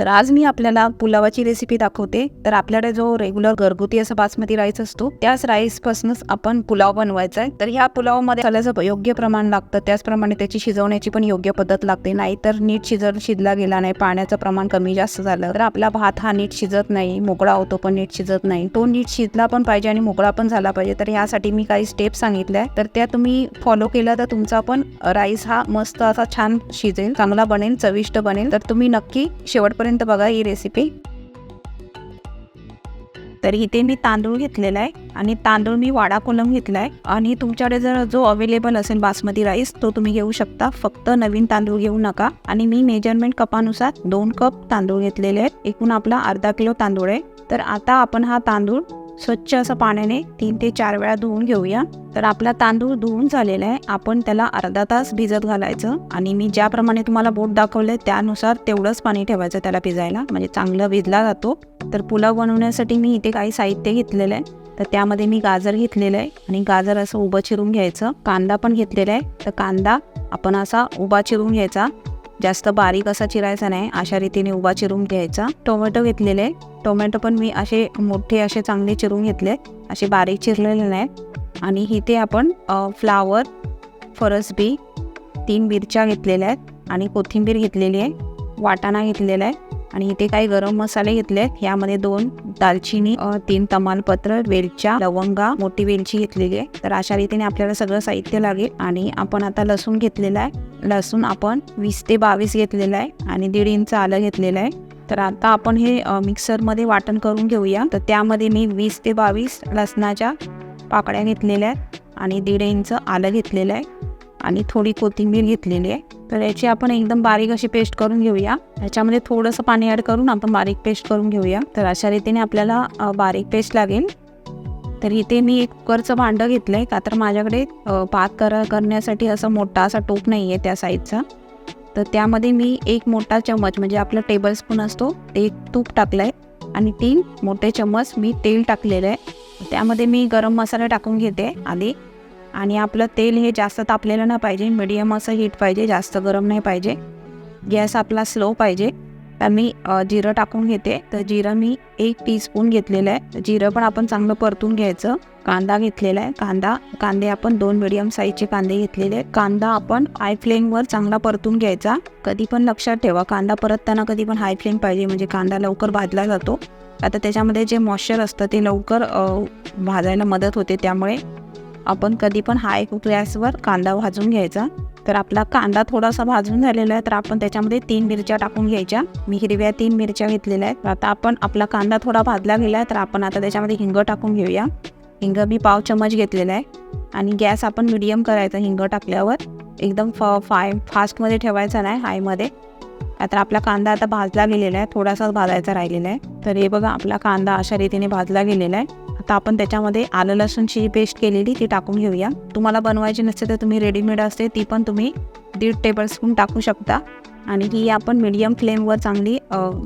तर आज मी आपल्याला पुलावाची रेसिपी दाखवते. तर आपल्याकडे जो रेग्युलर घरगुती असा बासमती राईस असतो त्याच राईस पासूनच आपण पुलाव बनवायचा आहे तर ह्या पुलावामध्ये मसाल्याचं योग्य प्रमाण लागतं. त्याचप्रमाणे त्याची शिजवण्याची पण योग्य पद्धत लागते. नाही तर नीट शिजर शिजला गेला नाही पाण्याचं प्रमाण कमी जास्त झालं तर आपला भात हा नीट शिजत नाही मोकळा होतो पण नीट शिजत नाही. तो नीट शिजला पण पाहिजे आणि मोकळा पण झाला पाहिजे. तर यासाठी मी काही स्टेप सांगितल्या तर त्या तुम्ही फॉलो केला तर तुमचा पण राईस हा मस्त असा छान शिजेल चांगला बनेल चविष्ट बनेल. तर तुम्ही नक्की शेवटपर्यंत बघा ही रेसिपी तर इथे मी तांदूळ घेतलेला आहे आणि तांदूळ मी वाडा कोलम घेतला आहे आणि तुमच्याकडे जर जो अवेलेबल असेल बासमती राईस तो तुम्ही घेऊ शकता. फक्त नवीन तांदूळ घेऊ नका. आणि मी मेजरमेंट कपानुसार दोन कप तांदूळ घेतलेले आहेत. एकूण आपला अर्धा किलो तांदूळ आहे. तर आता आपण हा तांदूळ स्वच्छ असं पाण्याने तीन ते चार वेळा धुवून घेऊया. तर आपला तांदूळ धुवून झालेला आहे. आपण त्याला अर्धा तास भिजत घालायचं. आणि मी ज्याप्रमाणे तुम्हाला बोट दाखवले त्यानुसार तेवढंच पाणी ठेवायचं त्याला भिजायला. म्हणजे चांगलं भिजला जातो. तर पुलाव बनवण्यासाठी मी इथे काही साहित्य घेतलेलं आहे. तर त्यामध्ये मी गाजर घेतलेलं आहे. आणि गाजर असं उभं चिरून घ्यायचं. कांदा पण घेतलेला आहे. तर कांदा आपण असा उभा चिरून घ्यायचा. जास्त बारीक असा चिरायचा नाही. अशा रीतीने उभा चिरून घ्यायचा. टोमॅटो घेतलेले आहे. टोमॅटो पण मी असे मोठे असे चांगले चिरून घेतले. असे बारीक चिरलेले नाही आणि इथे आपण फ्लावर फरसबी तीन मिरच्या घेतलेल्या आहेत. आणि कोथिंबीर घेतलेली आहे. वाटाणा घेतलेला आहे. आणि इथे काही गरम मसाले घेतले आहेत. यामध्ये दोन दालचिनी तीन तमालपत्र वेलच्या लवंगा मोठी वेलची घेतलेली आहे. तर अशा रीतीने आपल्याला सगळं साहित्य लागेल. आणि आपण आता लसूण घेतलेला आहे. लसूण आपण वीस ते बावीस घेतलेला आहे. आणि दीड इंच आलं घेतलेलं आहे. तर आता आपण हे मिक्सरमध्ये वाटण करून घेऊया. तर त्यामध्ये मी वीस ते बावीस लसणाच्या पाकळ्या घेतलेल्या आहेत आणि दीड इंच आलं घेतलेलं आहे आणि थोडी कोथिंबीर घेतलेली आहे. तर याची आपण एकदम बारीक अशी पेस्ट करून घेऊया. याच्यामध्ये थोडंसं पाणी ॲड करून आपण बारीक पेस्ट करून घेऊया. तर अशा रीतीने आपल्याला बारीक पेस्ट लागेल. तर इथे मी एक कुकरचं भांडं घेतलं आहे का तर माझ्याकडे पाक कर करण्यासाठी असं मोठा असा टोप नाही आहे त्या साईजचा तर त्यामध्ये मी एक मोठा चमच म्हणजे आपला टेबल स्पून असतो ते एक तूप टाकलं आहे आणि तीन मोठे चम्मच मी तेल टाकलेलं आहे. त्यामध्ये मी गरम मसाला टाकून घेते आधी. आणि आपलं तेल हे जास्त तापलेलं नाही पाहिजे मिडियम असं हीट पाहिजे जास्त गरम नाही पाहिजे. गॅस आपला स्लो पाहिजे. तर मी जिरं टाकून घेते. तर जिरं मी एक टीस्पून घेतलेलं आहे. जिरं पण आपण चांगलं परतून घ्यायचं. कांदा घेतलेला आहे. कांदा कांदे आपण दोन मिडियम साईजचे कांदे घेतलेले आहेत. कांदा आपण हाय फ्लेमवर चांगला परतून घ्यायचा. कधी पण लक्षात ठेवा कांदा परतताना कधी पण हाय फ्लेम पाहिजे. म्हणजे कांदा लवकर भाजला जातो. आता त्याच्यामध्ये जे मॉइश्चर असतं ते लवकर भाजायला मदत होते. त्यामुळे आपण कधी पण हाय गॅसवर कांदा भाजून घ्यायचा. तर आपला कांदा थोडासा भाजून झालेला आहे तर आपण त्याच्यामध्ये तीन मिरच्या टाकून घ्यायच्या. मी हिरव्या तीन मिरच्या घेतलेल्या आहेत. आता आपण आपला कांदा थोडा भाजला गेला आहे तर आपण आता त्याच्यामध्ये हिंग टाकून घेऊया. हिंग मी पाव चमच घेतलेला आहे. आणि गॅस आपण मिडियम करायचा हिंग टाकल्यावर. एकदम फ फाय फास्टमध्ये ठेवायचा नाही हायमध्ये. तर आपला कांदा आता भाजला गेलेला आहे थोडासाच भाजायचा राहिलेला आहे. तर हे बघा आपला कांदा अशा रीतीने भाजला गेलेला आहे. आता आपण त्याच्यामध्ये आलं लसूणची पेस्ट केलेली ती टाकून घेऊया. तुम्हाला बनवायची नसते तर तुम्ही रेडीमेड असते ती पण तुम्ही दीड टेबलस्पून टाकू शकता. आणि ही आपण मीडियम फ्लेमवर चांगली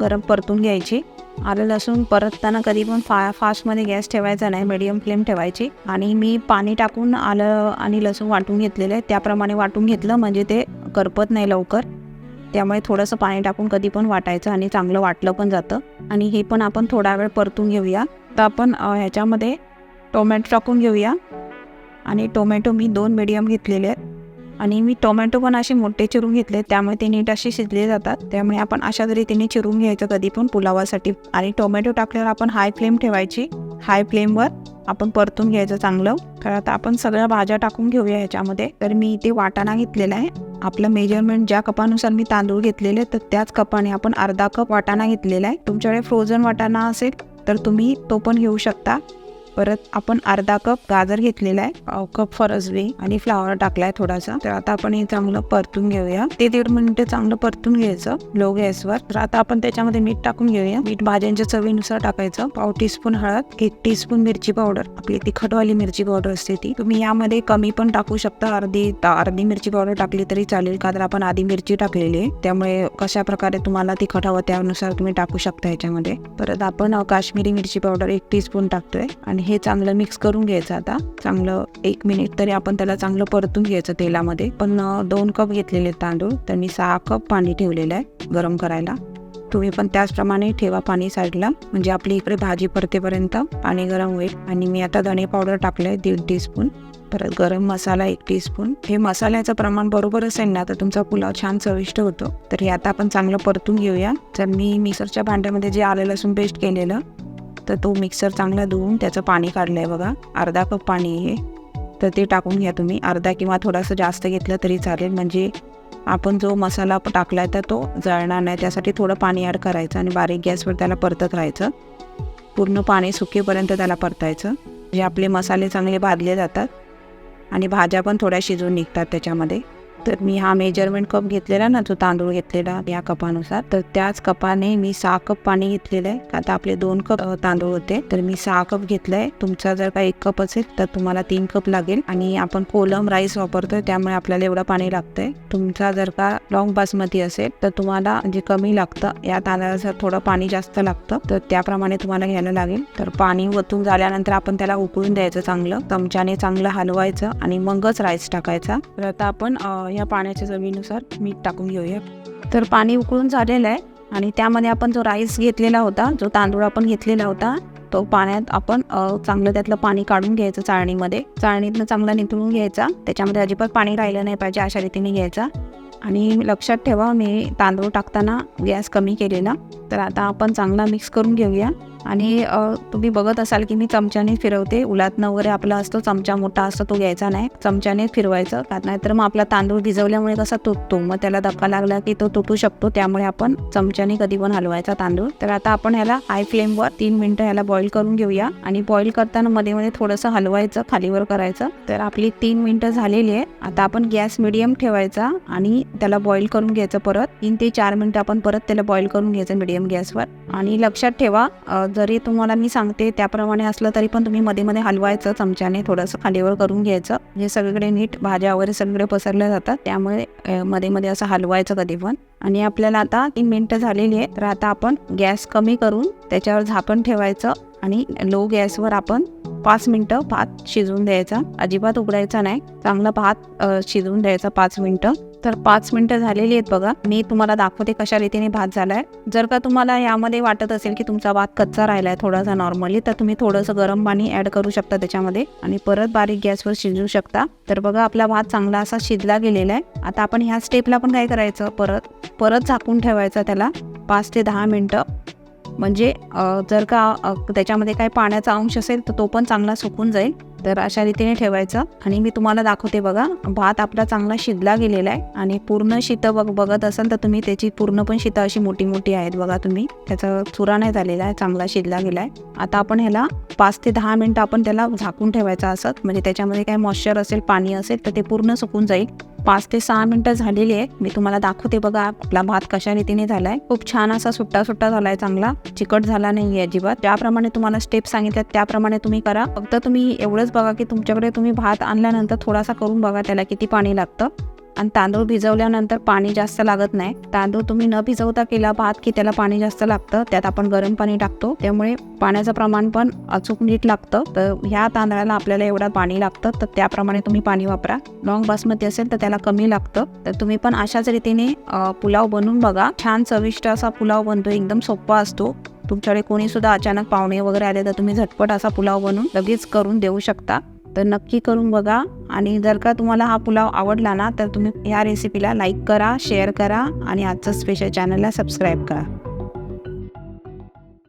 गरम परतून घ्यायची. आलं लसूण परतताना कधी पण फा फास्टमध्ये गॅस ठेवायचा नाही मीडियम फ्लेम ठेवायची. आणि मी पाणी टाकून आलं आणि लसूण वाटून घेतलेलं आहे. त्याप्रमाणे वाटून घेतलं म्हणजे ते करपत नाही लवकर. त्यामुळे थोडंसं पाणी टाकून कधी पण वाटायचं आणि चांगलं वाटलं पण जातं. आणि हे पण आपण थोडा वेळ परतून घेऊया. तर आपण ह्याच्यामध्ये टोमॅटो टाकून घेऊया. आणि टोमॅटो मी दोन मिडियम घेतलेले आहेत. आणि मी टोमॅटो पण असे मोठे चिरून घेतले त्यामुळे ते नीट असे शिजले जातात. त्यामुळे आपण अशा रीतीने चिरून घ्यायचं कधी पण पुलावासाठी. आणि टोमॅटो टाकल्यावर आपण हाय फ्लेम ठेवायची. हाय फ्लेमवर आपण परतून घ्यायचं चांगलं. तर आता आपण सगळ्या भाज्या टाकून घेऊया ह्याच्यामध्ये. तर मी इथे वाटाणा घेतलेला आहे. आपलं मेजरमेंट ज्या कपानुसार मी तांदूळ घेतलेले तर त्याच कपाने आपण अर्धा कप वाटाणा घेतलेला आहे. तुमच्याकडे फ्रोझन वाटाणा असेल तर तुम्ही तो पण घेऊ शकता. परत आपण अर्धा कप गाजर घेतलेला आहे. पाव कप फरसबी आणि फ्लावर टाकलाय थोडासा. तर आता आपण हे चांगलं परतून घेऊया. ते दीड मिनिट चांगलं परतून घ्यायचं लो गॅसवर तर आता आपण त्याच्यामध्ये मीठ टाकून घेऊया. मीठ भाज्यांच्या चवीनुसार टाकायचं. पाव टीस्पून हळद एक टीस्पून मिरची पावडर आपली तिखटवाली मिरची पावडर असते ती. तुम्ही यामध्ये कमी पण टाकू शकता. अर्धी अर्धी मिरची पावडर टाकली तरी चालेल. का तर आपण आधी मिरची टाकलेली आहे. त्यामुळे कशा प्रकारे तुम्हाला तिखट हवं त्यानुसार तुम्ही टाकू शकता याच्यामध्ये परत आपण काश्मीरी मिरची पावडर एक टीस्पून टाकतोय. आणि हे चांगलं मिक्स करून घ्यायचं आता. चांगलं एक मिनिट तरी आपण त्याला चांगलं परतून घ्यायचं तेलामध्ये. पण दोन कप घेतलेले तांदूळ. तर मी सहा कप पाणी ठेवलेलं आहे गरम करायला. तुम्ही पण त्याचप्रमाणे ठेवा पाणी साईडला. म्हणजे आपली इकडे भाजी परतेपर्यंत पाणी गरम होईल. आणि मी आता धणे पावडर टाकलंय दीड टीस्पून परत गरम मसाला एक टीस्पून हे मसाल्याचं प्रमाण बरोबर असेल ना? तर तुमचा पुलाव छान चविष्ट होतो. तर हे आता आपण चांगलं परतून घेऊया. तर मी मिक्सरच्या भांड्यामध्ये जे आलं लसूण पेस्ट केलेलं तर तो मिक्सर चांगला धुवून त्याचं पाणी काढलं आहे बघा. अर्धा कप पाणी आहे तर ते टाकून घ्या तुम्ही. अर्धा किंवा थोडंसं जास्त घेतलं तरी चालेल. म्हणजे आपण जो मसाला टाकला आहे तर तो जळणार नाही. त्यासाठी थोडं पाणी ॲड करायचं आणि बारीक गॅसवर त्याला परतत राहायचं. पूर्ण पाणी सुकेपर्यंत त्याला परतायचं. म्हणजे आपले मसाले चांगले भाजले जातात आणि भाज्या पण थोड्या शिजून निघतात त्याच्यामध्ये. तर मी हा मेजरमेंट कप घेतलेला ना जो तांदूळ घेतलेला या कपानुसार तर त्याच कपाने मी सहा कप पाणी घेतलेलं आहे. आता आपले दोन कप तांदूळ होते. तर मी सहा कप घेतलंय. तुमचा जर का एक कप असेल तर तुम्हाला तीन कप लागेल. आणि आपण कोलम राईस वापरतोय त्यामुळे आपल्याला एवढं पाणी लागतंय. तुमचा जर का लॉंग बासमती असेल तर तुम्हाला म्हणजे कमी लागतं. या तांदळाचं थोडं पाणी जास्त लागतं. तर त्याप्रमाणे तुम्हाला घ्यायला लागेल. तर पाणी वतून झाल्यानंतर आपण त्याला उकळून द्यायचं चांगलं. चमच्याने चांगलं हलवायचं आणि मगच राईस टाकायचा. तर आता आपण या पाण्याच्या चवीनुसार मीठ टाकून घेऊया. तर पाणी उकळून झालेलं आहे आणि त्यामध्ये आपण जो राईस घेतलेला होता जो तांदूळ आपण घेतलेला होता तो पाण्यात आपण चांगलं त्यातलं पाणी काढून घ्यायचं चाळणीमध्ये. चाळणीतनं चांगला निथळून घ्यायचा. त्याच्यामध्ये अजिबात पाणी राहिलं नाही पाहिजे अशा रीतीने घ्यायचा. आणि लक्षात ठेवा मी तांदूळ टाकताना गॅस कमी केलेला. तर आता आपण चांगला मिक्स करून घेऊया. आणि तुम्ही बघत असाल की मी चमच्याने फिरवते. उलातनं वगैरे आपला असतो चमचा मोठा असतो तो घ्यायचा नाही. चमच्याने फिरवायचं. कारण नाहीतर मग आपला तांदूळ भिजवल्यामुळे कसा तुटतो? मग त्याला धक्का लागला की तो तुटू शकतो. त्यामुळे आपण चमच्याने कधी पण हलवायचा तांदूळ. तर आता आपण ह्याला हाय फ्लेमवर तीन मिनटं ह्याला बॉईल करून घेऊया. आणि बॉईल करताना मध्ये मध्ये थोडंसं हलवायचं खालीवर करायचं. तर आपली तीन मिनटं झालेली आहे. आता आपण गॅस मिडियम ठेवायचा आणि त्याला बॉईल करून घ्यायचं परत. तीन ते चार मिनिटं आपण परत त्याला बॉईल करून घ्यायचं मिडियम गॅसवर आणि लक्षात ठेवा जरी तुम्हाला मी सांगते त्याप्रमाणे असलं तरी पण तुम्ही मध्ये मध्ये हलवायचं चमच्याने थोडंसं खालीवर करून घ्यायचं. हे सगळीकडे नीट भाज्या वगैरे सगळीकडे पसरल्या जातात त्यामुळे मध्ये मध्ये असं हलवायचं कधी पण. आणि आपल्याला आता तीन मिनिटं झालेली आहे तर आता आपण गॅस कमी करून त्याच्यावर झाकण ठेवायचं आणि लो गॅसवर आपण पाच मिनटं भात शिजवून द्यायचा. अजिबात उघडायचा नाही. चांगला भात शिजवून द्यायचा पाच मिनटं. तर पाच मिनटं झालेली आहेत बघा. मी तुम्हाला दाखवते कशा रीतीने भात झालाय. जर का तुम्हाला यामध्ये वाटत असेल की तुमचा भात कच्चा राहिलाय थोडासा नॉर्मली तर तुम्ही थोडंसं गरम पाणी ऍड करू शकता त्याच्यामध्ये आणि परत बारीक गॅसवर शिजवू शकता. तर बघा आपला भात चांगला असा शिजला गेलेला आहे. आता आपण ह्या स्टेपला पण काय करायचं? परत परत झाकून ठेवायचं त्याला पाच ते दहा मिनटं. म्हणजे जर का त्याच्यामध्ये काही पाण्याचा अंश असेल तर तो पण चांगला सुकून जाईल. तर अशा रीतीने ठेवायचं. आणि मी तुम्हाला दाखवते बघा भात आपला चांगला शिजला गेलेला आहे. आणि पूर्ण शितं बघ बघत असाल तर तुम्ही त्याची पूर्ण पण शीतं अशी मोठी मोठी आहेत बघा तुम्ही. त्याचा चुरा नाही झालेला आहे चांगला शिजला गेला आहे. आता आपण ह्याला पाच ते दहा मिनटं आपण त्याला झाकून ठेवायचं असत म्हणजे त्याच्यामध्ये काय मॉइश्चर असेल पाणी असेल तर ते पूर्ण सुकून जाईल. पाच ते सहा मिनटं झालेली आहे. मी तुम्हाला दाखवते बघा आपला भात कशा रीतीने झालाय. खूप छान असा सुट्टा सुट्टा झालाय चांगला. चिकट झाला नाही अजिबात. ज्याप्रमाणे तुम्हाला स्टेप सांगितल्यात त्याप्रमाणे तुम्ही करा. फक्त तुम्ही एवढंच बघा की तुमच्याकडे तुम्ही भात आणल्यानंतर थोडासा करून बघा त्याला किती पाणी लागतं. आणि तांदूळ भिजवल्यानंतर पाणी जास्त लागत नाही. तांदूळ तुम्ही न भिजवता केला भात की त्याला पाणी जास्त लागतं. त्यात आपण गरम पाणी टाकतो. त्यामुळे पाण्याचं प्रमाण पण अचूक नीट लागतं. तर ह्या तांदळाला आपल्याला एवढं पाणी लागतं. तर त्याप्रमाणे तुम्ही पाणी वापरा. लॉंग बासमती असेल तर त्याला कमी लागतं. तर तुम्ही पण अशाच रीतीने पुलाव बनवून बघा. छान चविष्ट असा पुलाव बनतो. एकदम सोपा असतो. तुमच्याकडे कोणी सुद्धा अचानक पाहुणे वगैरे आले तर तुम्ही झटपट असा पुलाव बनवून लगेच करून देऊ शकता. तर नक्की करून बघा. आणि जर का तुम्हाला हा पुलाव आवडला ना तर तुम्ही ह्या रेसिपीला लाईक करा शेअर करा आणि आजचं स्पेशल चॅनलला सबस्क्राईब करा.